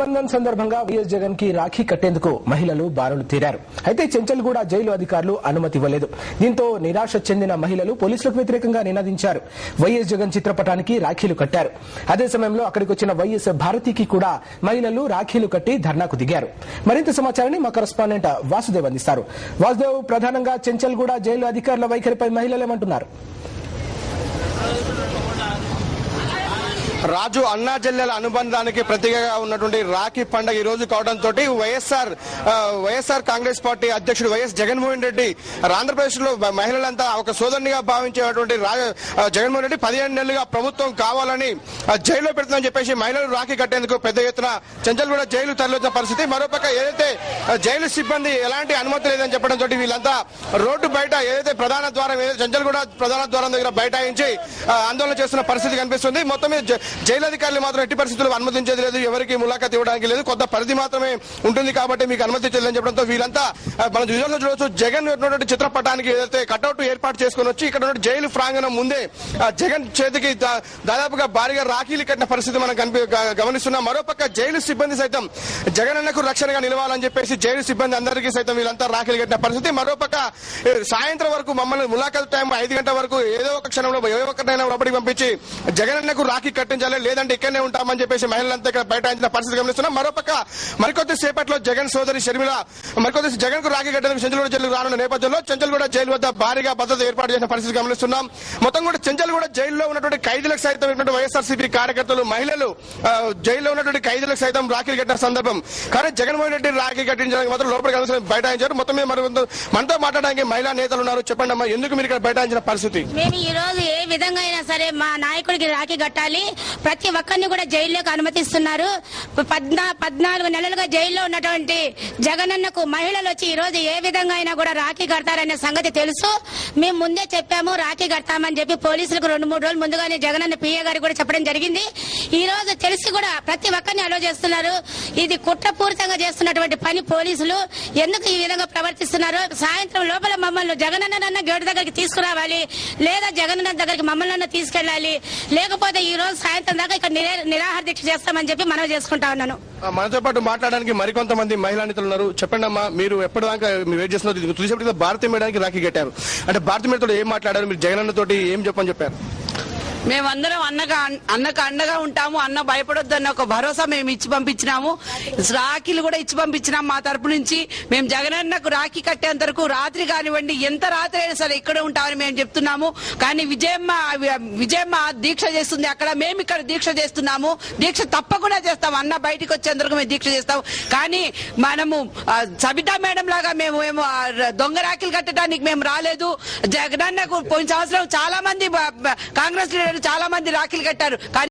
బంధన్ సందర్భంగా వైఎస్ జగన్కి రాఖీ కట్టేందుకు మహిళలు బారులు తీరారు. అయితే చెంచల్గూడ జైలు అధికారులు అనుమతి ఇవ్వలేదు. దీంతో నిరాశ చెందిన మహిళలు పోలీసులకు వ్యతిరేకంగా నినదించారు. వైఎస్ జగన్ చిత్రపటానికి రాఖీలు కట్టారు. అదే సమయంలో అక్కడికి వచ్చిన వైఎస్ భారతికి కూడా మహిళలు రాఖీలు కట్టి ధర్నాకు దిగారు. మరింత సమాచారాన్ని మా కరస్పాండెంట్ వాసుదేవ్ అందిస్తారు. వాసుదేవ్ ప్రధానంగా చెంచల్గూడ జైలు అధికారుల వైఖరిపై మహిళలు ఏమంటున్నారు? రాజు అన్నా జిల్లాల అనుబంధానికి ప్రతీకగా ఉన్నటువంటి రాఖీ పండుగ ఈ రోజు కావడంతో వైఎస్ఆర్ వైఎస్ఆర్ కాంగ్రెస్ పార్టీ అధ్యక్షుడు వైఎస్ జగన్మోహన్ రెడ్డి ఆంధ్రప్రదేశ్లో మహిళలంతా ఒక సోదరునిగా భావించేటువంటి రా- జగన్మోహన్ రెడ్డి పదిహేను నెలలుగా ప్రభుత్వం కావాలని జైల్లో పెడుతుందని చెప్పేసి మహిళలు రాఖీ కట్టేందుకు పెద్ద ఎత్తున చంచల్గూడ జైలు తరలిన పరిస్థితి. మరోపక్క ఏదైతే జైలు సిబ్బంది ఎలాంటి అనుమతి లేదని చెప్పడంతో వీళ్ళంతా రోడ్డు బయట ఏదైతే ప్రధాన ద్వారం ఏదైతే చెంచల్గూడ ప్రధాన ద్వారం దగ్గర బైఠాయించి ఆందోళన చేస్తున్న పరిస్థితి కనిపిస్తుంది. మొత్తం మీద జైలు అధికారులు మాత్రం ఎట్టి పరిస్థితుల్లో అనుమతించేది లేదు. ఎవరికి ములాఖాత్ ఇవ్వడానికి లేదు. కొత్త పరిధి మాత్రమే ఉంటుంది కాబట్టి మీకు అనుమతించలేదని చెప్పడంతో వీళ్ళంతా మనం విజువల్ చూడవచ్చు జగన్ ఉన్నటువంటి చిత్రపటానికి ఏదైతే కటౌట్ ఏర్పాటు చేసుకుని వచ్చి ఇక్కడ ఉన్న జైలు ప్రాంగణం ముందే ఆ, జగన్ చేతికి దాదాపుగా భారీగా రాఖీలు కట్టిన పరిస్థితి మనం కనిపి గమనిస్తున్నాం. మరోపక్క జైలు సిబ్బంది సైతం జగన్ అన్నకు రక్షణగా నిలవాలని చెప్పేసి జైలు సిబ్బంది అందరికీ సైతం వీళ్ళంతా రాఖీలు కట్టిన పరిస్థితి. మరోపక్క సాయంత్రం వరకు మమ్మల్ని ములాఖాత్ టైం ఐదు గంటల వరకు ఏదో ఒక క్షణంలో ఏ ఒక్కరినైనా లోపలికి పంపించి జగన్ అన్నకు కట్టి కట్టించాలి లేదంటే ఇక్కడనే ఉంటామని చెప్పేసి మహిళలంతా ఇక్కడ బైఠాయించిన పరిస్థితి గమనిస్తున్నాం. మరోపక్క మరికొద్ది సేపట్లో జగన్ సోదరి షర్మిల మరికొద్ది జగన్కు రాఖీ కట్టేందుకు చెంచల్గూడ జైలు రానున్న నేపథ్యంలో చెంచల్గూడ జైలు వద్ద భారీగా భద్రత ఏర్పాటు చేసిన పరిస్థితి గమనిస్తున్నాం. మొత్తం కూడా చెంచల్గూడ జైల్లో ఉన్నటువంటి ఖైదీలకు సైతం ఉన్నటువంటి వైఎస్ఆర్సీపీ కార్యకర్తలు మహిళలు జైల్లో ఉన్నటువంటి ఖైదీలకు సైతం రాఖీలు కట్టిన సందర్భం. కానీ జగన్మోహన్ రెడ్డి రాఖీ కట్టించడానికి మాత్రం లోపలికి కనుక బైఠాయించారు. మొత్తం మీద మరి మనతో మాట్లాడడానికి మహిళా నేతలు ఉన్నారు. చెప్పండి అమ్మా ఎందుకు మీరు ఇక్కడ బైఠాయించిన పరిస్థితి? మేము ఈ రోజు ఏ విధంగా అయినా సరే మా నాయకుడికి రాఖీ కట్టాలి. ప్రతి ఒక్కరిని కూడా జైల్లోకి అనుమతిస్తున్నారు. పద్నా పద్నాలుగు నెలలుగా జైల్లో ఉన్నటువంటి జగనన్నకు మహిళలు వచ్చి ఈ రోజు ఏ విధంగా అయినా కూడా రాఖీ కడతారనే సంగతి తెలుసు. మేము ముందే చెప్పాము రాఖీ కడతామని చెప్పి పోలీసులకు రెండు మూడు రోజులు ముందుగానే జగనన్న పిఏ గారికి కూడా చెప్పడం జరిగింది. ఈ రోజు తెలిసి కూడా ప్రతి ఒక్కరిని అలో చేస్తున్నారు. ఇది కుట్రపూరితంగా చేస్తున్నటువంటి పని పోలీసులు. ఎందుకు ఈ విధంగా ప్రవర్తిస్తున్నారు? సాయంత్రం లోపల మమ్మల్ని జగనన్న గేటు దగ్గరికి తీసుకురావాలి లేదా జగనన్న దగ్గరికి మమ్మల్ని తీసుకెళ్ళాలి లేకపోతే ఈ రోజు సాయంత్రం దాకా ఇక్కడ నిరాహార దీక్ష చేస్తామని చెప్పి మనవి చేసుకుంటా ఉన్నాను. మనతో పాటు మాట్లాడడానికి మరికొంతమంది మహిళా నేతలు ఉన్నారు. చెప్పండి అమ్మా మీరు ఎప్పటిదాకా మీరు వెయిట్ చేస్తున్నారు? తులసిపటి భారతీయ మేడానికి రాఖీ కట్టారు. అంటే భారతీయ మేడతో ఏం మాట్లాడారు? మీరు జగన్ తోటి ఏం చెప్పని చెప్పారు? మేమందరం అన్నగా అన్నకు అండగా ఉంటాము అన్న భయపడొద్దు అన్న ఒక భరోసా మేము ఇచ్చి పంపించినాము. రాఖీలు కూడా ఇచ్చి పంపించినాం మా తరపు నుంచి. మేము జగనన్నకు రాఖీ కట్టేంత వరకు రాత్రి కానివ్వండి ఎంత రాత్రి అయినా సరే ఇక్కడే ఉంటామని మేము చెప్తున్నాము. కానీ విజయమ్మ విజయమ్మ దీక్ష చేస్తుంది అక్కడ మేము ఇక్కడ దీక్ష చేస్తున్నాము. దీక్ష తప్పకుండా చేస్తాం. అన్న బయటికి వచ్చేంత వరకు మేము దీక్ష చేస్తాం. కానీ మనము సబితా మేడం లాగా మేము మేము దొంగ రాఖీలు కట్టడానికి మేము రాలేదు. జగనన్నకు పోయిన సంవత్సరం చాలా మంది కాంగ్రెస్ లీడర్లు చాలా మంది రాఖీలు కట్టారు. కానీ